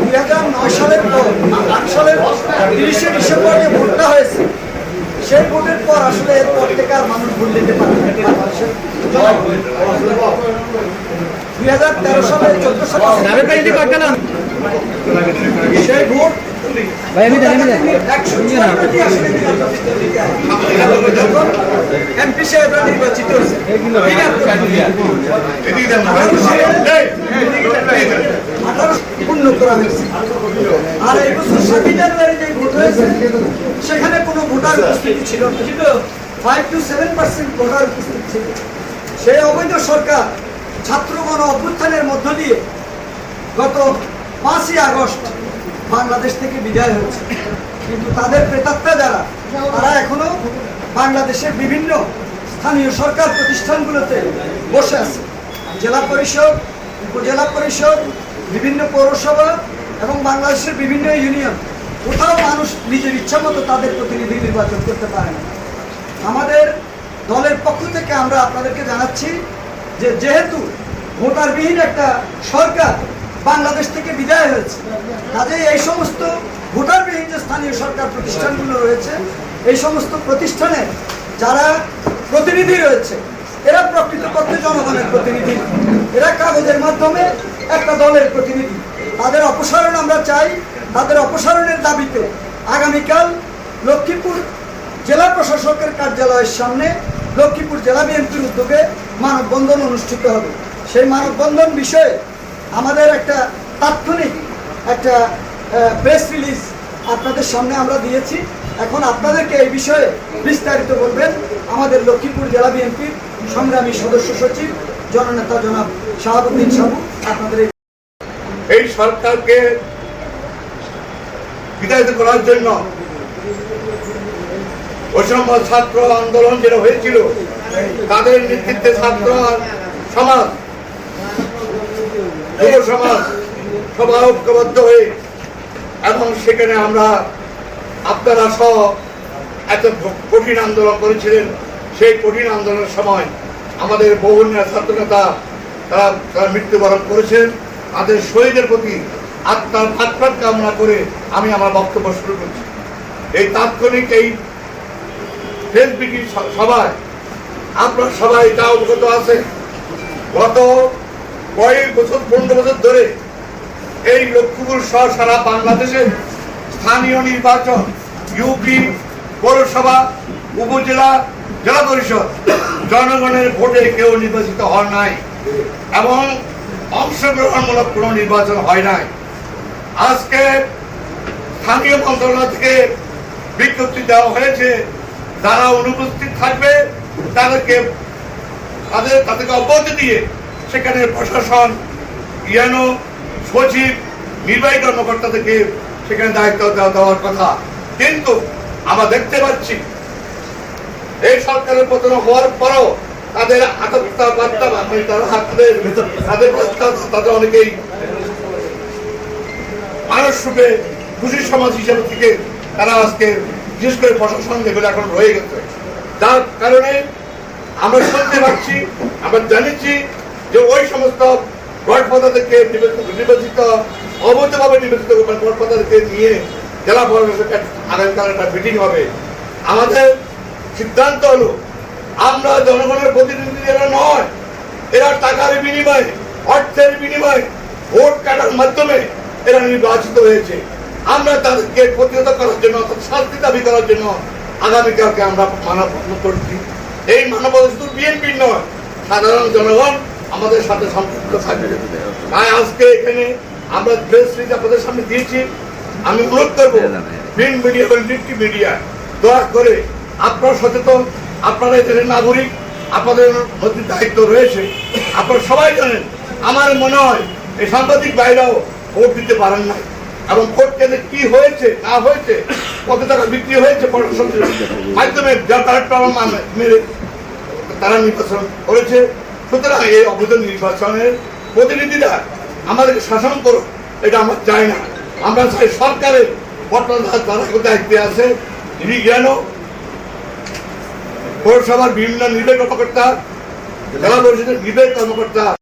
দুই হাজার নয় সালের পর আট সালের তিরিশে ডিসেম্বর যে ভোটটা হয়েছে সেই ভোটের পর আসলে এরপর থেকে আর মানুষ ভোট দিতে পারে দুই হাজার তেরো সালে চোদ্দ সালে সেই ভোট এমপি সাহেবরা নির্বাচিত হয়েছে। আঠারো পূর্ণ করা হয়েছে। আর এই বছর সাতই জানুয়ারি যে ভোট হয়েছে সেখানে কোনো ভোটার উপস্থিতি ছিল five two seven percent voter উপস্থিত ছিল। সেই অবৈধ সরকার ছাত্রগণ অভ্যুত্থানের মধ্য দিয়ে গত পাঁচই আগস্ট বাংলাদেশ থেকে বিদায় হয়েছে। কিন্তু তাদের প্রেতাত্মা যারা তারা এখনও বাংলাদেশের বিভিন্ন স্থানীয় সরকার প্রতিষ্ঠানগুলোতে বসে আছে। জেলা পরিষদ উপজেলা পরিষদ বিভিন্ন পৌরসভা এবং বাংলাদেশের বিভিন্ন ইউনিয়ন। কোথাও মানুষ নিজের ইচ্ছা মতো তাদের প্রতিনিধি নির্বাচন করতে পারে না। আমাদের দলের পক্ষ থেকে আমরা আপনাদেরকে জানাচ্ছি যে যেহেতু ভোটারবিহীন একটা সরকার বাংলাদেশ থেকে বিদায় হয়েছে, কাজেই এই সমস্ত ভোটারবিহীন যে স্থানীয় সরকার প্রতিষ্ঠানগুলো রয়েছে, এই সমস্ত প্রতিষ্ঠানে যারা প্রতিনিধি রয়েছে, এরা প্রকৃতপক্ষে জনগণের প্রতিনিধি। এরা কাগজের মাধ্যমে একটা দলের প্রতিনিধি। তাদের অপসারণ আমরা চাই। তাদের অপসারণের দাবিতে আগামীকাল লক্ষ্মীপুর জেলা প্রশাসকের কার্যালয়ের সামনে লক্ষ্মীপুর জেলা বিএনপির উদ্যোগে মানববন্ধন অনুষ্ঠিত হবে। সেই মানববন্ধন বিষয়ে আমাদের একটা তাৎক্ষণিক একটা প্রেস রিলিজ আপনাদের সামনে আমরা দিয়েছি। এখন আপনাদেরকে এই বিষয়ে বিস্তারিত বলবেন আমাদের লক্ষ্মীপুর জেলা বিএনপির সংগ্রামী সদস্য সচিব জননেতা জনাব শাহাবুদ্দিন সাবু আপনাদের এই সরকারকে বিতাড়িত করার জন্য অসম্ভ ছাত্র আন্দোলন যেটা হয়েছিল, তাদের নেতৃত্বে ছাত্র সমাজ, যুব সমাজ সবাই ঐক্যবদ্ধ হয়ে, এবং সেখানে আমরা আপনারা সহ এত কঠিন আন্দোলন করেছিলেন, সেই কঠিন আন্দোলনের সময় আমাদের বহু নেতা ছাত্র নেতা তারা তারা মৃত্যুবরণ করেছেন। তাদের শহীদের প্রতি আত্মার ভাটপাট কামনা করে আমি আমার বক্তব্য শুরু করছি। এই তাৎক্ষণিক এই ফেসবুকি সভায় আপনারা সবাই এটা অবগত আছে গত কয়েক বছর, পনেরো বছর ধরে এই লক্ষ্মীপুর সহ সারা বাংলাদেশের স্থানীয় নির্বাচন, ইউপি পৌরসভা, উপজেলা জেলা পরিষদ, জনগণের ভোটে কেউ নির্বাচিত হন নাই এবং অংশগ্রহণমূলক কোনো নির্বাচন হয় নাই। আজকে স্থানীয় মন্ত্রণালয় থেকে বিজ্ঞপ্তি দেওয়া হয়েছে, যারা অনুপস্থিত থাকবে, তাদেরকে তাদের, তাদেরকে অব্যাহতি দিয়ে সেখানে প্রশাসন, ইয়ানো সচিব, নির্বাহী কর্মকর্তাদেরকে সেখানে দায়িত্ব দেওয়া দেওয়ার কথা। কিন্তু আমরা দেখতে পাচ্ছি এই সরকারের পতন হওয়ার পরও তাদের আত্মহত্যা বার্তা মানে তারা তাদের তাদের অনেকেই মানুষ খুশি সমাজ হিসেবে থেকে তারা আজকে বিশেষ করে প্রশাসন যেগুলো এখন রয়ে গেছে। যার কারণে আমরা শুনতে পাচ্ছি, আমরা জানিছি যে ওই সমস্ত গডফাদারদেরকে নির্বাচিত অবৈধভাবে নির্বাচিত গডফাদারকে নিয়ে জেলা পরিষদের আগামীকাল একটা মিটিং হবে। আমাদের সিদ্ধান্ত হলো আমরা জনগণের প্রতিনিধি এরা নয় এরা টাকার বিনিময়ে অর্থের বিনিময়ে ভোট কাটার মাধ্যমে এরা নির্বাচিত হয়েছে। আমরা তাদেরকে প্রতিহত করার জন্য অর্থাৎ শান্তি দাবি করার জন্য আগামীকালকে আমরা মানববন্ধন করছি। এই মানববন্ধন শুধু বিএনপির নয় সাধারণ জনগণ আমাদের সাথে সম্পৃক্ত থাকবে। তাই আজকে এখানে আমরা প্রেস রিলিজ আপনাদের সামনে দিয়েছি। আমি অনুরোধ করব প্রিন্ট মিডিয়া এবং ইলেকট্রিক মিডিয়া দয়া করে আপনারা সচেতন, আপনারা এদের নাগরিক, আপনাদের মধ্যে দায়িত্ব রয়েছে। আপনারা সবাই জানেন, আমার মনে হয় এই সাংবাদিক বাইরেও ভোট দিতে পারেন না এবং ভোট কেন্দ্রে কি হয়েছে, না হয়েছে, কত টাকা বিক্রি হয়েছে প্রশাসনের মাধ্যমে যা তারা মেরে তারা নির্বাচন করেছে। সুতরাং এই অবৈধ নির্বাচনের প্রতিনিধিরা আমাদেরকে শাসন করুক, এটা আমরা চাই না। আমরা চাই সরকারের বর্তমান যারা দায়িত্বে আছে, তিনি পৌরসভার বিভিন্ন নির্বাহী কর্মকর্তা জেলা পরিষদের নির্বাহী কর্মকর্তা।